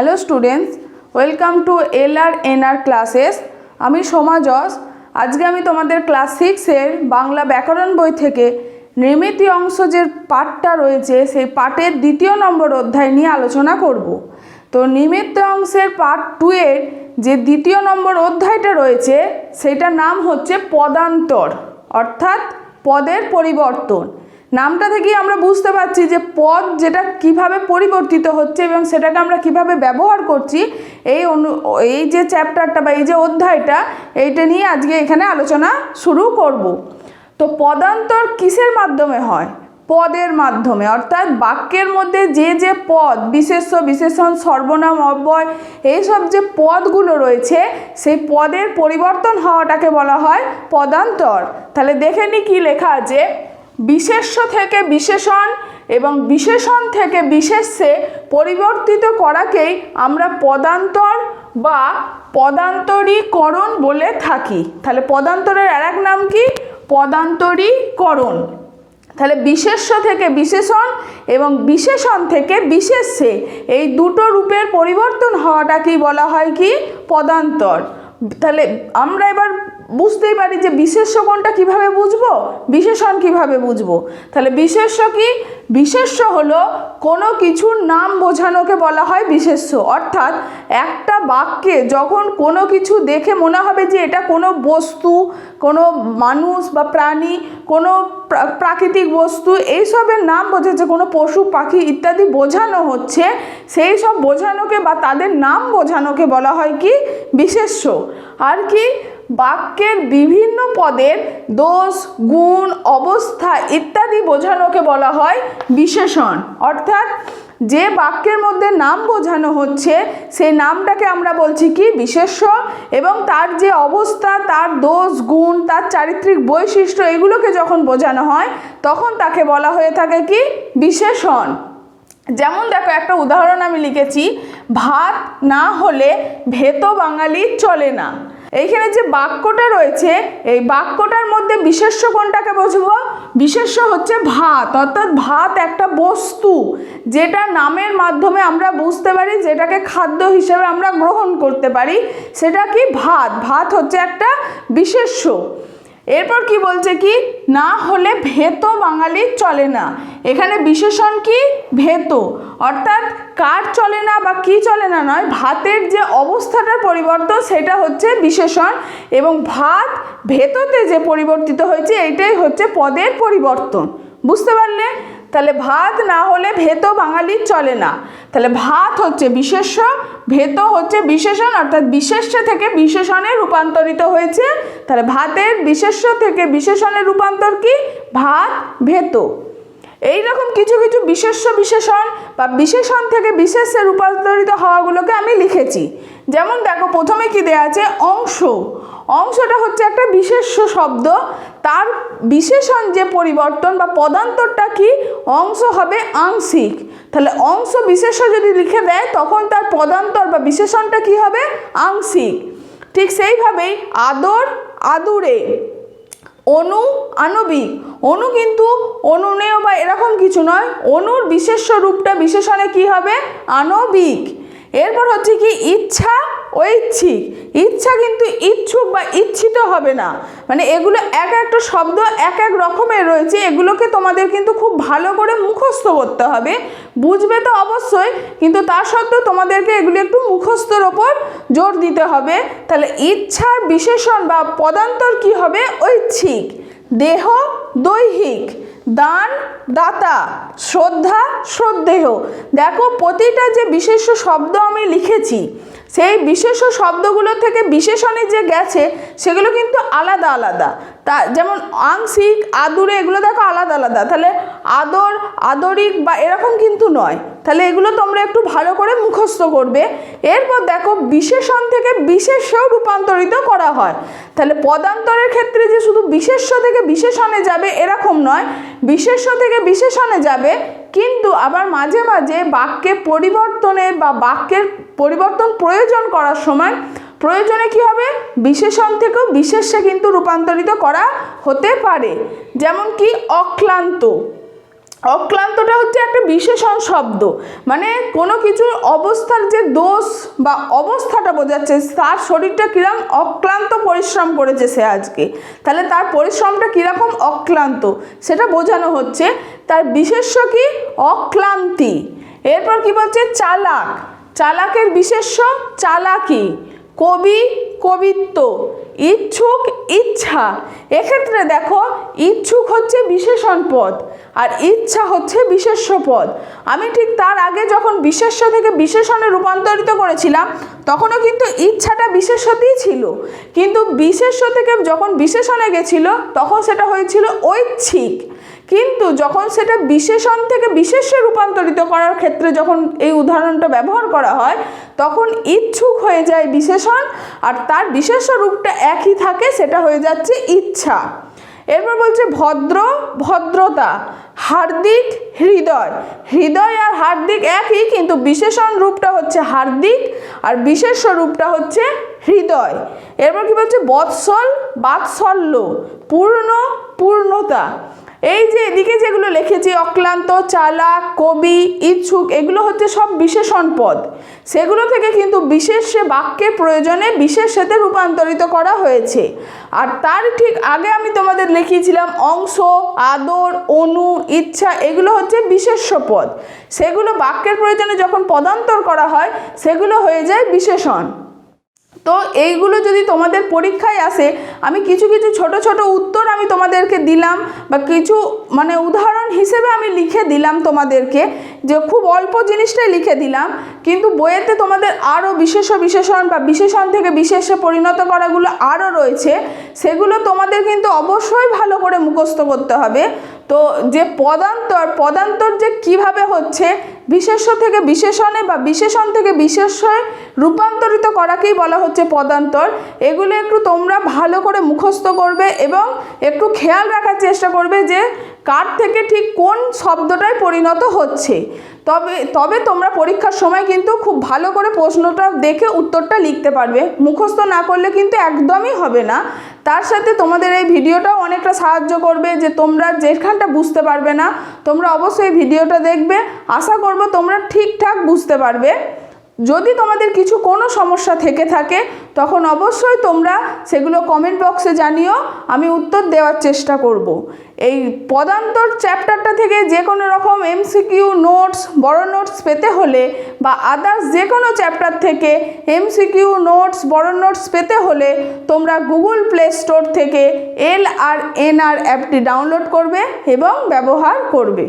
Hello students welcome to L R N R classes আমি সোমা যশ। আজকে আমি তোমাদের ক্লাস সিক্সের বাংলা ব্যাকরণ বই থেকে নৃমিতি অংশ যে পাঠটা রয়েছে, সেই পাঠের দ্বিতীয় নম্বর অধ্যায় নিয়ে আলোচনা করব। তো নিমিত্ত অংশের পার্ট টু এর যে দ্বিতীয় নম্বর অধ্যায়টা রয়েছে, সেটার নাম হচ্ছে পদান্তর, অর্থাৎ পদের পরিবর্তন। নামটা থেকেই আমরা বুঝতে পারছি যে পদ যেটা কীভাবে পরিবর্তিত হচ্ছে এবং সেটাকে আমরা কীভাবে ব্যবহার করছি, এই অনু, এই যে চ্যাপ্টারটা বা এই যে অধ্যায়টা, এইটা নিয়ে আজকে এখানে আলোচনা শুরু করব। তো পদান্তর কিসের মাধ্যমে হয়? পদের মাধ্যমে, অর্থাৎ বাক্যের মধ্যে যে যে পদ, বিশেষ্য, বিশেষণ, সর্বনাম, অব্যয়, এইসব যে পদগুলো রয়েছে, সেই পদের পরিবর্তন হওয়াটাকে বলা হয় পদান্তর। তাহলে দেখে নি কি লেখা আছে? বিশেষ্য থেকে বিশেষণ এবং বিশেষণ থেকে বিশেষ্যে পরিবর্তিত করাকেই আমরা পদান্তর বা পদান্তরীকরণ বলে থাকি। তাহলে পদান্তরের আর এক নাম কি? পদান্তরীকরণ। তাহলে বিশেষ্য থেকে বিশেষণ এবং বিশেষণ থেকে বিশেষ্যে এই দুটো রূপের পরিবর্তন হওয়াটাকেই বলা হয় কি? পদান্তর। তাহলে আমরা এবার বুঝতেই পারি যে বিশেষ্য কোনটা কীভাবে বুঝব? বিশেষণ কীভাবে বুঝব? তাহলে বিশেষ্য কি? বিশেষ্য হলো কোনো কিছুর নাম বোঝানোকে বলা হয় বিশেষ্য। অর্থাৎ একটা বাক্যে যখন কোনো কিছু দেখে মনে হবে যে এটা কোনো বস্তু, কোনো মানুষ বা প্রাণী, কোনো প্রাকৃতিক বস্তু, এইসবের নাম বোঝাচ্ছে, কোনো পশু, পাখি ইত্যাদি বোঝানো হচ্ছে, সেই সব বোঝানোকে বা তাদের নাম বোঝানোকে বলা হয় কি? বিশেষ্য। আর কি? বাক্যের বিভিন্ন পদের দোষ, গুণ, অবস্থা ইত্যাদি বোঝানোকে বলা হয় বিশেষণ। অর্থাৎ যে বাক্যের মধ্যে নাম বোঝানো হচ্ছে, সেই নামটাকে আমরা বলছি কি? বিশেষ্য। এবং তার যে অবস্থা, তার দোষ, গুণ, তার চারিত্রিক বৈশিষ্ট্য এগুলোকে যখন বোঝানো হয়, তখন তাকে বলা হয়ে থাকে কি? বিশেষণ। যেমন দেখো, একটা উদাহরণ আমি লিখেছি, ভাত না হলে ভেত বাঙালি চলে না। এইখানে যে বাক্যটা রয়েছে, এই বাক্যটার মধ্যে বিশেষ্য কোনটাকে বুঝব? বিশেষ্য হচ্ছে ভাত, অর্থাৎ ভাত একটা বস্তু, যেটা নামের মাধ্যমে আমরা বুঝতে পারি, যেটাকে খাদ্য হিসেবে আমরা গ্রহণ করতে পারি, সেটা কি? ভাত। ভাত হচ্ছে একটা বিশেষ্য। এরপর কি বলছে কি? না হলে ভেত বাঙালি চলে না। এখানে বিশেষণ কি? ভেত। অর্থাৎ কার চলে না বা কি চলে না নয়, ভাতের যে অবস্থাটার পরিবর্তন সেটা হচ্ছে বিশেষণ এবং ভাত ভেততে যে পরিবর্তিত হয়েছে এটাই হচ্ছে পদের পরিবর্তন। বুঝতে পারলে? তাহলে ভাত না হলে ভেত বাঙালির চলে না। তাহলে ভাত হচ্ছে বিশেষ্য ভেত হচ্ছে বিশেষণ, অর্থাৎ বিশেষ্য থেকে বিশেষণে রূপান্তরিত হয়েছে। তাহলে ভাতের বিশেষ্য থেকে বিশেষণে রূপান্তর কি? ভাত ভেত এই রকম কিছু কিছু বিশেষ্য, বিশেষণ বা বিশেষণ থেকে বিশেষে রূপান্তরিত হওয়াগুলোকে আমি লিখেছি। যেমন দেখো, প্রথমে কি দেওয়া আছে? অংশ। অংশটা হচ্ছে একটা বিশেষ্য শব্দ। তার বিশেষণ যে পরিবর্তন বা পদান্তরটা কি? অংশ হবে আংশিক। তাহলে অংশ বিশেষ্য যদি লিখে দেয়, তখন তার পদান্তর বা বিশেষণটা কি হবে? আংশিক। ঠিক সেইভাবেই আদর আদুরে, অনু আণবিক। অনু কিন্তু অনুনেয় বা এরকম কিছু নয়। অনুর বিশেষ্য রূপটা বিশেষণে কি হবে? আণবিক। এরপর হচ্ছে কি, ইচ্ছা ঐচ্ছিক ইচ্ছা কিন্তু ইচ্ছুক বা ইচ্ছিত হবে না। মানে এগুলো এক একটা শব্দ এক এক রকমের রয়েছে। এগুলোকে তোমাদের কিন্তু খুব ভালো করে মুখস্থ করতে হবে। বুঝবে তো অবশ্যই, কিন্তু তার সত্ত্বেও তোমাদেরকে এগুলো একটু মুখস্থর ওপর জোর দিতে হবে। তাহলে ইচ্ছার বিশেষণ বা পদান্তর কি হবে? ঐচ্ছিক দেহ দৈহিক। দান দাতা। শ্রদ্ধা, শ্রদ্ধেয়। দেখো, প্রতিটা যে বিশেষ শব্দ আমি লিখেছি সেই বিশেষ শব্দগুলো থেকে বিশেষণে যে গেছে, সেগুলো কিন্তু আলাদা আলাদা। তা যেমন আংশিক, আদুরে, এগুলো দেখো আলাদা আলাদা। তাহলে আদর, আদরিক বা এরকম কিন্তু নয়। তাহলে এগুলো তোমরা একটু ভালো করে মুখস্থ করবে। এরপর দেখো বিশেষণ থেকে বিশেষ্যও রূপান্তরিত করা হয়। তাহলে পদান্তরের ক্ষেত্রে যে শুধু বিশেষ্য থেকে বিশেষণে যাবে এরকম নয়, বিশেষ্য থেকে বিশেষণে যাবে, কিন্তু আবার মাঝে মাঝে বাক্যে পরিবর্তনে বা বাক্যের পরিবর্তন প্রয়োজন করার সময় প্রয়োজনে কি হবে? বিশেষণ থেকেও বিশেষ্যে কিন্তু রূপান্তরিত করা হতে পারে। যেমন কি, অক্লান্ত। অক্লান্তটা হচ্ছে একটা বিশেষণ শব্দ। মানে কোনো কিছুর অবস্থার যে দোষ বা অবস্থাটা বোঝাচ্ছে, তার শরীরটা কীরকম অক্লান্ত পরিশ্রম করেছে সে আজকে। তাহলে তার পরিশ্রমটা কীরকম অক্লান্ত? সেটা বোঝানো হচ্ছে তার বিশেষ্য কি? অক্লান্তি। এরপর কি বলছে? চালাক। চালাকের বিশেষ্য চালাকি। কবি, কবিত্ব। ইচ্ছুক ইচ্ছা। এক্ষেত্রে দেখো, ইচ্ছুক হচ্ছে বিশেষণ পদ আর ইচ্ছা হচ্ছে বিশেষ্য পদ। আমি ঠিক তার আগে যখন বিশেষ্য থেকে বিশেষণে রূপান্তরিত করেছিলাম, তখনও কিন্তু ইচ্ছাটা বিশেষ্যতেই ছিল। কিন্তু বিশেষ্য থেকে যখন বিশেষণে গেছিল, তখন সেটা হয়েছিল ঐচ্ছিক। কিন্তু যখন সেটা বিশেষণ থেকে বিশেষ্যে রূপান্তরিত করার ক্ষেত্রে যখন এই উদাহরণটা ব্যবহার করা হয়, তখন ইচ্ছুক হয়ে যায় বিশেষণ, আর তার বিশেষ্য রূপটা একই থাকে, সেটা হয়ে যাচ্ছে ইচ্ছা। এরপর বলছে ভদ্র, ভদ্রতা, হার্দিক, হৃদয়। হৃদয় আর হার্দিক একই, কিন্তু বিশেষণ রূপটা হচ্ছে হার্দিক, আর বিশেষ্য রূপটা হচ্ছে হৃদয়। এরপর কি বলছে? বৎসল, বাৎসল্য, পূর্ণ, পূর্ণতা। এই যে এদিকে যেগুলো লিখেছি, অক্লান্ত, চালাক, কবি, ইচ্ছুক, এগুলো হচ্ছে সব বিশেষণ পদ। সেগুলো থেকে কিন্তু বিশেষে বাক্যের প্রয়োজনে বিশেষেতে রূপান্তরিত করা হয়েছে। আর তার ঠিক আগে আমি তোমাদের লিখিয়েছিলাম অংশ, আদর, অনু, ইচ্ছা, এগুলো হচ্ছে বিশেষ্য পদ। সেগুলো বাক্যের প্রয়োজনে যখন পদান্তর করা হয়, সেগুলো হয়ে যায় বিশেষণ। তো এইগুলো যদি তোমাদের পরীক্ষায় আসে, আমি কিছু কিছু ছোট ছোট উত্তর আমি তোমাদেরকে দিলাম বা কিছু মানে উদাহরণ হিসেবে আমি লিখে দিলাম তোমাদেরকে, যে খুব অল্প জিনিসটাই লিখে দিলাম, কিন্তু বইয়েতে তোমাদের আরও বিশেষ বিশেষণ বা বিশেষণ থেকে বিশেষে পরিণত করাগুলো আরও রয়েছে, সেগুলো তোমাদের কিন্তু অবশ্যই ভালো করে মুখস্থ করতে হবে। তো যে পদান্তর পদান্তর যে কীভাবে হচ্ছে বিশেষ্য থেকে বিশেষণে বা বিশেষণ থেকে বিশেষ্যে রূপান্তরিত করাকেই বলা হচ্ছে পদান্তর। এগুলো একটু তোমরা ভালো করে মুখস্থ করবে এবং একটু খেয়াল রাখার চেষ্টা করবে যে কার থেকে ঠিক কোন শব্দটায় পরিণত হচ্ছে। তবে তবে তোমরা পরীক্ষার সময় কিন্তু খুব ভালো করে প্রশ্নটা দেখে উত্তরটা লিখতে পারবে। মুখস্থ না করলে কিন্তু একদমই হবে না। তার সাথে তোমাদের এই ভিডিওটাও অনেকটা সাহায্য করবে যে তোমরা যেখানটা বুঝতে পারবে না, তোমরা অবশ্যই ভিডিওটা দেখবে। আশা করব তোমরা ঠিকঠাক বুঝতে পারবে যদি তোমাদের কিছু কোনো সমস্যা থেকে থাকে, তখন অবশ্যই তোমরা সেগুলো কমেন্ট বক্সে জানিও, আমি উত্তর দেওয়ার চেষ্টা করব। এই পদান্তর চ্যাপ্টারটা থেকে যে কোনো রকম এমসিকিউ নোটস বড় নোটস পেতে হলে বা আদার্স যে কোনো চ্যাপ্টার থেকে এমসিকিউ নোটস বড় নোটস পেতে হলে তোমরা গুগল প্লে স্টোর থেকে এল আর এন আর অ্যাপটি ডাউনলোড করবে এবং ব্যবহার করবে